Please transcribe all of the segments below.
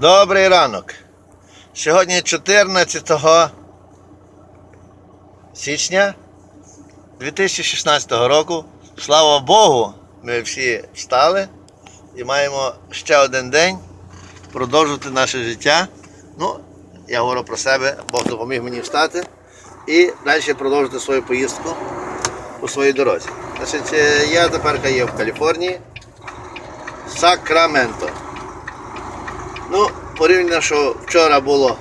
Добрий ранок. Сьогодні 14 січня 2016 року. Слава Богу, ми всі встали і маємо ще один день продовжувати наше життя. Ну, я говорю про себе, Бог допоміг мені встати і далі продовжити свою поїздку у своїй дорозі. Значить, е, я тепер є в Каліфорнії, Сакраменто. Ну, порівняно, що вчора було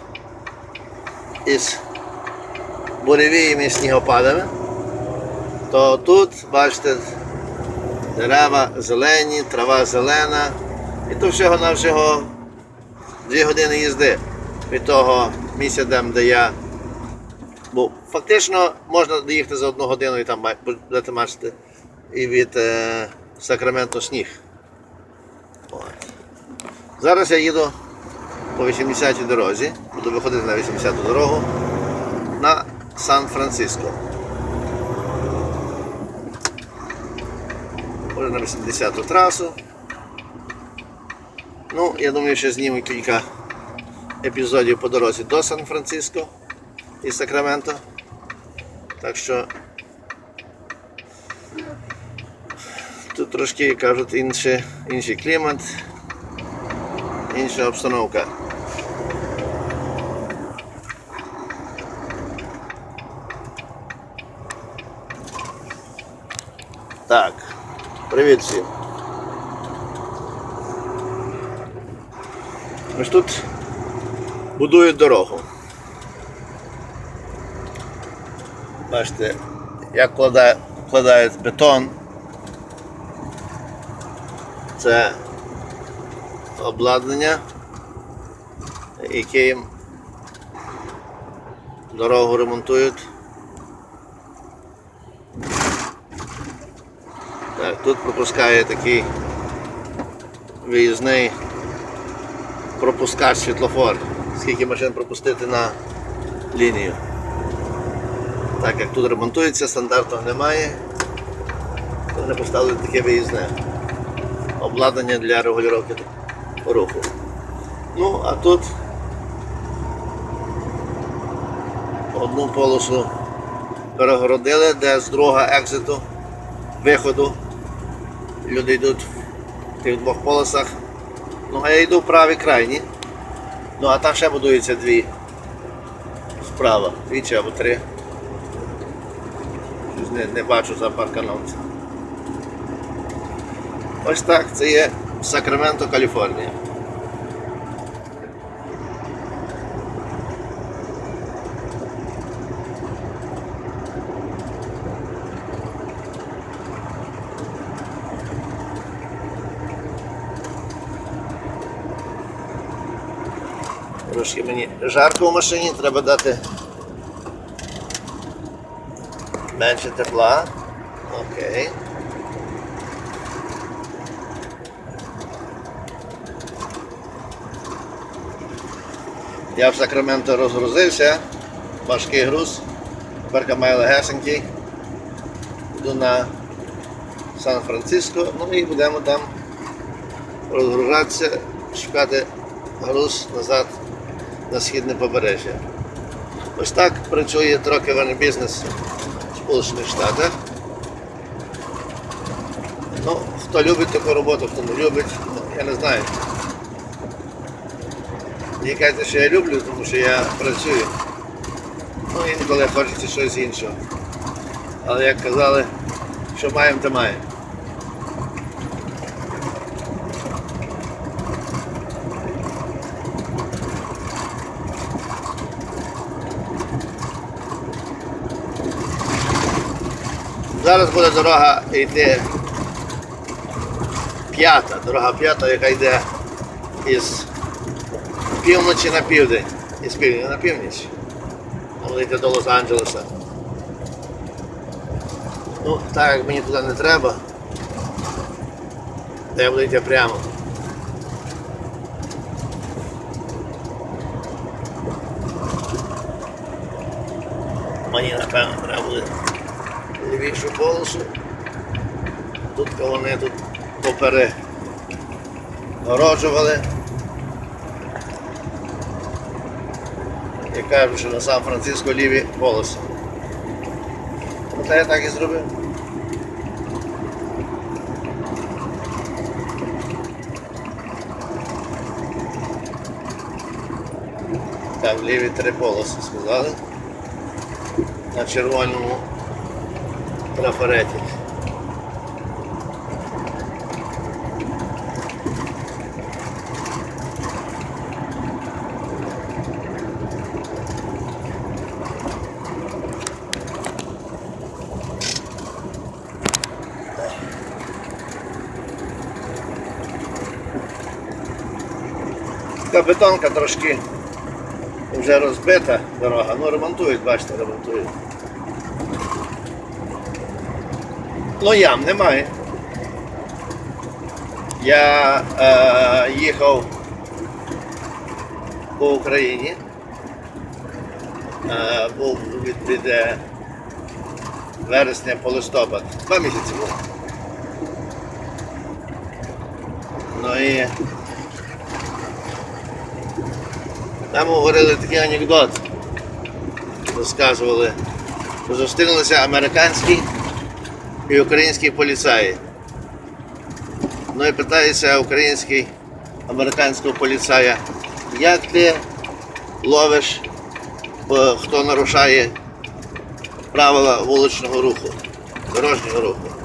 із буревіями і снігопадами, то тут, бачите, дерева зелені, трава зелена. І то всього навсього дві години їзди від того місця, де я був. Фактично можна доїхати за одну годину і там будете бачити і від е, Сакраменто сніг. От. Зараз я їду по 80-й дорозі, буду виходити на 80-ту дорогу на Сан-Франциско. Може на 80-ту трасу. Ну, я думаю, що зніму кілька епізодів по дорозі до Сан-Франциско і Сакраменто. Так що тут трошки, кажуть, інший, інший клімат, інша обстановка. Так, привіт всім. Ось тут будують дорогу. Бачите, як вкладають бетон. Це обладнання, яким дорогу ремонтують. Тут пропускає такий виїзний пропускач світлофор. Скільки машин пропустити на лінію. Так як тут ремонтується, стандартів немає, то вони поставили таке виїзне обладнання для регулювання руху. Ну, а тут одну полосу перегородили, де з другого екзиту, виходу. Люди йдуть в тих двох полосах. Ну, а я йду в правій крайні. Ну, а там ще будуються дві справа, дві чи або три. Не, не бачу за паркановця. Ось так, це є Сакраменто, Каліфорнія. Трошки мені жарко в машині, треба дати менше тепла. Окей. Я в Сакраменто розгрузився, важкий груз, тепер маю легесенький. Йду на Сан-Франциско, ну і будемо там розгружатися, шукати груз назад на східне побережжя. Ось так працює трокерний бізнес в Сполучених Штатах. Ну, хто любить таку роботу, хто не любить, ну, я не знаю. Мені кажете, що я люблю, тому що я працюю. Ну, інколи хочеться щось іншого. Але як казали, що маємо, то маємо. Зараз буде дорога йти п'ята, дорога п'ята, яка йде із півночі на південь, із півдня на північ. Вона йти до Лос-Анджелеса. Ну, так як мені туди не треба, то я буду йти прямо. Мені напевно треба буде лівішу полосу. Тут вони тут поперегороджували. І кажуть, що на Сан-Франциско ліві полоси. От я так і зробив. Так, ліві три полоси сказали. На червоному трафареті. Така бетонка трошки вже розбита дорога, ну ремонтують, бачите, ремонтують. Ну ям немає. Я е, їхав по Україні. Е, був від, від вересня по листопад. Два місяці було. Ну і там говорили такий анекдот. Розказували, зустрілися американські і українські поліцаї. Ну і питається український американського поліцая, як ти ловиш, хто нарушає правила вуличного руху, дорожнього руху.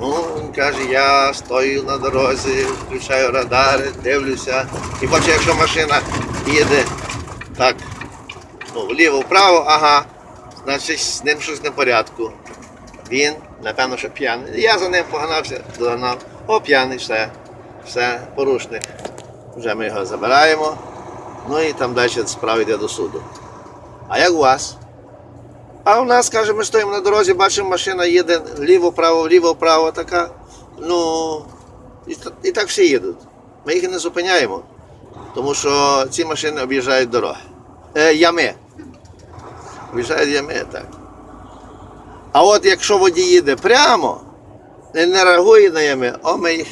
Ну, він каже, я стою на дорозі, включаю радари, дивлюся. І бачу, якщо машина їде так, ну, вліво-вправо, ага, значить з ним щось не в порядку. Він, напевно, що п'яний. Я за ним погнався, догнав. О, п'яний, все, все, порушник. Вже ми його забираємо. Ну і там далі справа йде до суду. А як у вас? А у нас, каже, ми стоїмо на дорозі, бачимо, машина їде ліво-право, ліво-право така. Ну, і, і так всі їдуть. Ми їх не зупиняємо, тому що ці машини об'їжджають дороги. Е, ями. Об'їжджають ями, так. А от якщо водій їде прямо, не, не реагує на ями, о, ми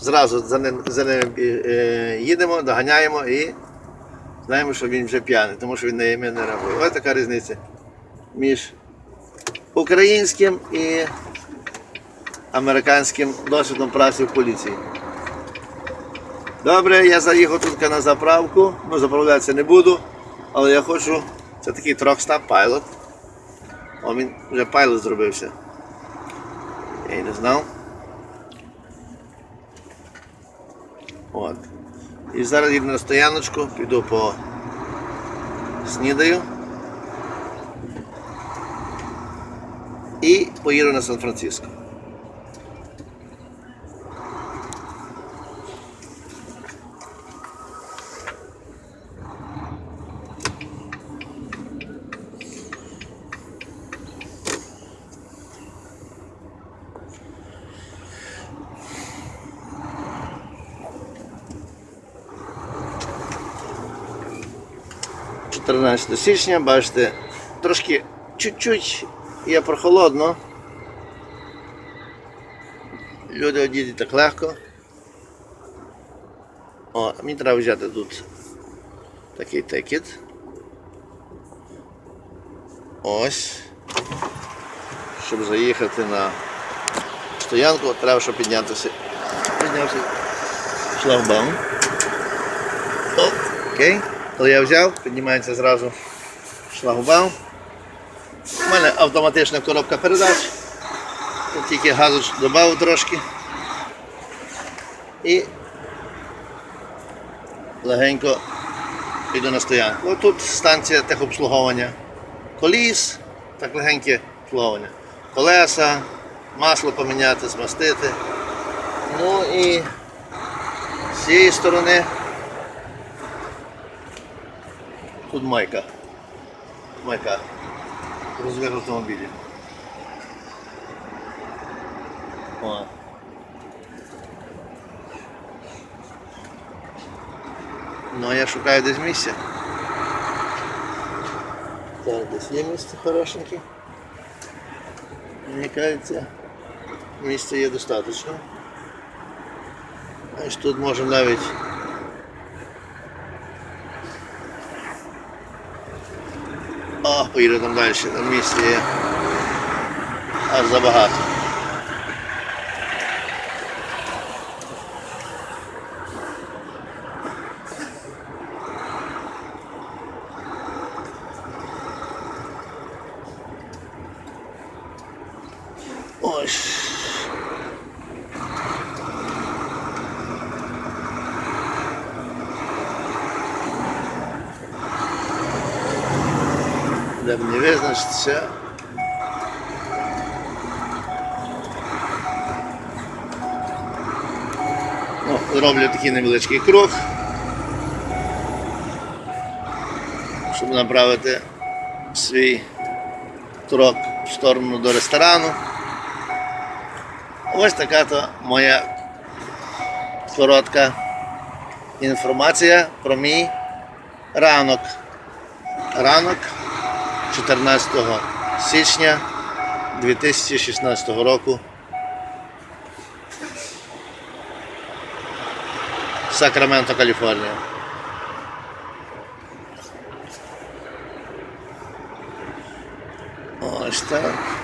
зразу за ним, за ним е, їдемо, доганяємо і знаємо, що він вже п'яний, тому що він на ями не реагує. Ось така різниця між українським і американським досвідом праці в поліції. Добре, я заїхав тут на заправку, ну заправлятися не буду, але я хочу. Це такий трохстап пайлот. Він вже пайло зробився. Я й не знав. От. І зараз їду на стояночку, піду по снідаю. і поїду на Сан-Франциско. Чотирнадцяте січня, бачите, трошки чуть-чуть є прохолодно. Люди одіти так легко. О, мені треба взяти тут такий текет. Ось. Щоб заїхати на стоянку, треба, щоб піднятися. Піднявся шлагбаум. О, окей. То я взяв, піднімається зразу шлагбаум. У мене автоматична коробка передач. Тут тільки газу додав трошки. І легенько йду на стоянку. Ось тут станція техобслуговування коліс, так легеньке обслуговування. Колеса, масло поміняти, змастити. Ну і з цієї сторони тут майка. Майка. Розвір автомобілів. О. Ну, а я шукаю десь місце. Так, десь є місце хорошеньке. Мені кажеться, місця є достатньо. Аж тут можемо навіть поїду там далі, там місце є. Аж забагато. Ось. Де мені визначитися. Ну, зроблю такий невеличкий круг, щоб направити свій крок в сторону до ресторану. Ось така то моя коротка інформація про мій ранок. Ранок 14 січня 2016 року. Сакраменто, Каліфорнія. Ось так.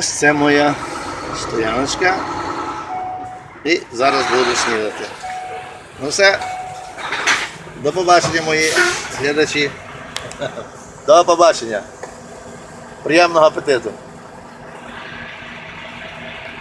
Ось це моя стояночка. І зараз буду снідати. Ну все. До побачення, мої глядачі. До побачення. Приємного апетиту.